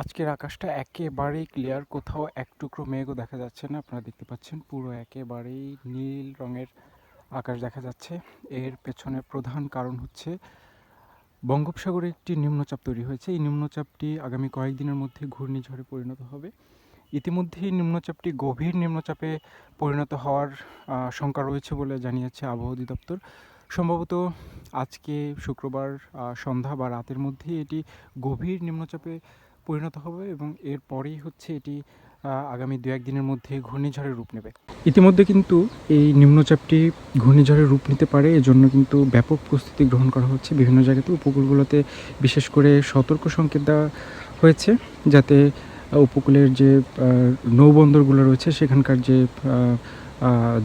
আজকের আকাশটা একেবারেই ক্লিয়ার কোথাও এক টুকরো মেঘও দেখা যাচ্ছে না। আপনারা দেখতে পাচ্ছেন পুরো একেবারেই নীল রঙের আকাশ দেখা যাচ্ছে। এর পেছনে প্রধান কারণ হচ্ছে বঙ্গোপসাগরে একটি নিম্নচাপ তৈরি হয়েছে। এই নিম্নচাপটি আগামী কয়েকদিনের মধ্যে ঘূর্ণিঝড়ে পরিণত হবে। ইতিমধ্যেই নিম্নচাপটি গভীর নিম্নচাপে পরিণত হওয়ার শঙ্কা রয়েছে বলে জানিয়েছে আবহাওয়া অধিদপ্তর। সম্ভবত আজকে শুক্রবার সন্ধ্যা বা রাতের মধ্যেই এটি গভীর নিম্নচাপে পরিণত হবে এবং এর পরেই হচ্ছে এটি আগামী দু একদিনের মধ্যে ঘূর্ণিঝড়ের রূপ নেবে। ইতিমধ্যে কিন্তু এই নিম্নচাপটি ঘূর্ণিঝড়ের রূপ নিতে পারে, এজন্য কিন্তু ব্যাপক প্রস্তুতি গ্রহণ করা হচ্ছে বিভিন্ন জায়গাতে। উপকূলগুলোতে বিশেষ করে সতর্ক সংকেত দেওয়া হয়েছে যাতে উপকূলের যে নৌবন্দরগুলো রয়েছে, সেখানকার যে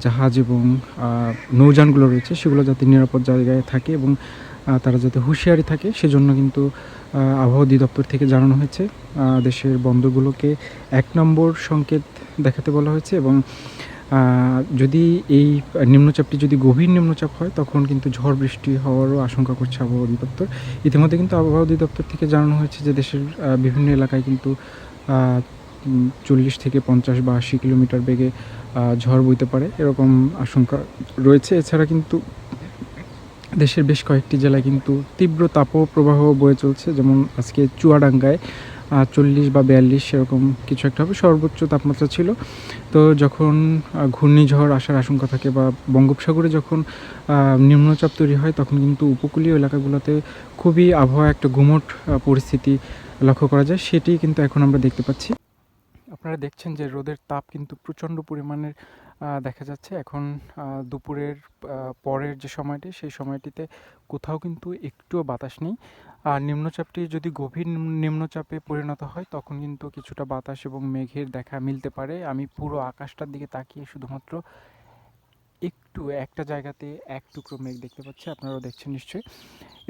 জাহাজ এবং নৌযানগুলো রয়েছে, সেগুলো যাতে নিরাপদ জায়গায় থাকে এবং তারা যাতে হুঁশিয়ারি থাকে, সেজন্য কিন্তু আবহাওয়া অধিদপ্তর থেকে জানানো হয়েছে। দেশের বন্দরগুলোকে এক নম্বর সংকেত দেখাতে বলা হয়েছে এবং যদি এই নিম্নচাপটি যদি গভীর নিম্নচাপ হয়, তখন কিন্তু ঝড় বৃষ্টি হওয়ারও আশঙ্কা করছে আবহাওয়া অধিদপ্তর। ইতিমধ্যে কিন্তু আবহাওয়া অধিদপ্তর থেকে জানানো হয়েছে যে দেশের বিভিন্ন এলাকায় কিন্তু চল্লিশ থেকে পঞ্চাশ বা আশি কিলোমিটার বেগে ঝড় বইতে পারে এরকম আশঙ্কা রয়েছে। এছাড়া কিন্তু দেশের বেশ কয়েকটি জেলায় কিন্তু তীব্র তাপপ্রবাহ বয়ে চলছে যেমন আজকে চুয়াডাঙ্গায় চল্লিশ বা বিয়াল্লিশ এরকম কিছু একটা হবে সর্বোচ্চ তাপমাত্রা ছিল। তো যখন ঘূর্ণিঝড় আসার আশঙ্কা থাকে বা বঙ্গোপসাগরে যখন নিম্নচাপ তৈরি হয় তখন কিন্তু উপকূলীয় এলাকাগুলোতে খুবই আবহাওয়া একটা আহ, পরিস্থিতি লক্ষ্য করা যায়। সেটি কিন্তু এখন আমরা দেখতে পাচ্ছি। আপনারা দেখছেন যে রোদের তাপ কিন্তু প্রচণ্ড পরিমাণের দেখা যাচ্ছে। এখন দুপুরের পরের যে সময়টি, সেই সময়টিতে কোথাও কিন্তু একটুও বাতাস নেই। আর নিম্নচাপটি যদি গভীর নিম্নচাপে পরিণত হয়, তখন কিন্তু কিছুটা বাতাস এবং মেঘের দেখা মিলতে পারে। আমি পুরো আকাশটার দিকে তাকিয়ে শুধুমাত্র একটু, একটা জায়গাতে এক টুকরো মেঘ দেখতে পাচ্ছি। আপনারাও দেখছেন নিশ্চয়ই।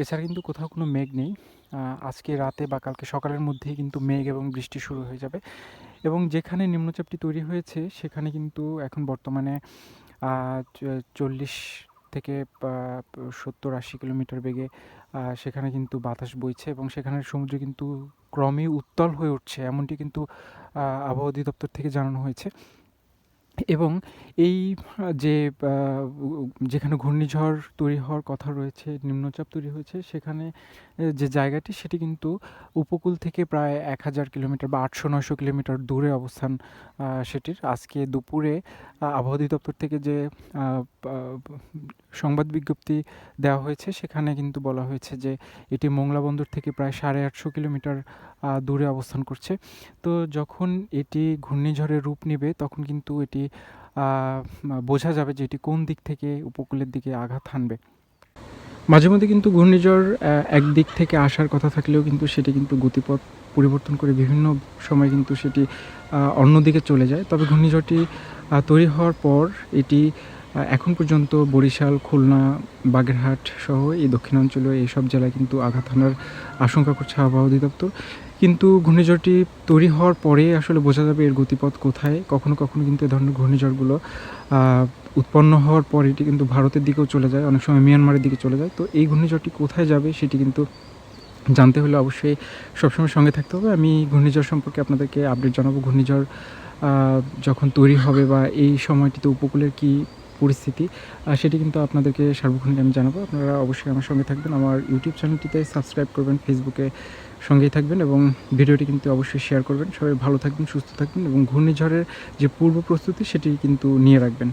এছাড়া কিন্তু কোথাও কোনো মেঘ নেই। আজকে রাতে বা কালকে সকালের মধ্যেই কিন্তু মেঘ এবং বৃষ্টি শুরু হয়ে যাবে। এবং যেখানে নিম্নচাপটি তৈরি হয়েছে, সেখানে কিন্তু এখন বর্তমানে চল্লিশ থেকে সত্তর আশি কিলোমিটার বেগে সেখানে কিন্তু বাতাস বইছে এবং সেখানের সমুদ্র কিন্তু ক্রমেই উত্তল হয়ে উঠছে। এমনটি কিন্তু আবহাওয়া অধিদপ্তর থেকে জানানো হয়েছে। এবং এই যে যেখানে ঘূর্ণিঝড় তৈরি হওয়ার কথা রয়েছে, নিম্নচাপ তৈরি হয়েছে, সেখানে যে জায়গাটি, সেটি কিন্তু উপকূল থেকে প্রায় এক হাজার কিলোমিটার বা আটশো নয়শো কিলোমিটার দূরে অবস্থান সেটির। আজকে দুপুরে আবহাওয়া অধিদপ্তর থেকে যে সংবাদ বিজ্ঞপ্তি দেওয়া হয়েছে। সেখানে কিন্তু বলা হয়েছে যে, এটি মোংলা বন্দর থেকে প্রায় সাড়ে আটশো কিলোমিটার দূরে অবস্থান করছে। তো যখন এটি ঘূর্ণিঝড়ের রূপ নেবে, তখন কিন্তু এটি বোঝা যাবে যে এটি কোন দিক থেকে উপকূলের দিকে আঘাত হানবে। মাঝে মধ্যে কিন্তু ঘূর্ণিঝড় একদিক থেকে আসার কথা থাকলেও কিন্তু সেটি কিন্তু গতিপথ পরিবর্তন করে বিভিন্ন সময় কিন্তু সেটি অন্যদিকে চলে যায়। তবে ঘূর্ণিঝড়টি তৈরি হওয়ার পর এটি এখন পর্যন্ত বরিশাল, খুলনা, বাগেরহাট সহ এই দক্ষিণাঞ্চলীয় এইসব জেলায় কিন্তু আঘাত হানার আশঙ্কা করছে আবহাওয়া অধিদপ্তর। কিন্তু ঘূর্ণিঝড়টি তৈরি হওয়ার পরে আসলে বোঝা যাবে এর গতিপথ কোথায়। কখনো কখনো কিন্তু এ ধরনের ঘূর্ণিঝড়গুলো উৎপন্ন হওয়ার পর এটি কিন্তু ভারতের দিকেও চলে যায়, অনেক সময় মিয়ানমারের দিকে চলে যায়। তো এই ঘূর্ণিঝড়টি কোথায় যাবে সেটি কিন্তু জানতে হলে অবশ্যই সবসময় সঙ্গে থাকতে হবে। আমি ঘূর্ণিঝড় সম্পর্কে আপনাদেরকে আপডেট জানাব। ঘূর্ণিঝড় যখন তৈরি হবে বা এই সময়টিতে উপকূলের কি পরিস্থিতি। সেটি কিন্তু আপনাদেরকে সার্বক্ষণিক আমি জানাব। আপনারা অবশ্যই আমার সঙ্গে থাকবেন। আমার ইউটিউব চ্যানেলটিতে সাবস্ক্রাইব করবেন ফেসবুকে সঙ্গেই থাকবেন এবং ভিডিওটি কিন্তু অবশ্যই শেয়ার করবেন। সবাই ভালো থাকবেন, সুস্থ থাকবেন এবং ঘূর্ণিঝড়ের যে পূর্ব প্রস্তুতি, সেটি কিন্তু নিয়ে রাখবেন।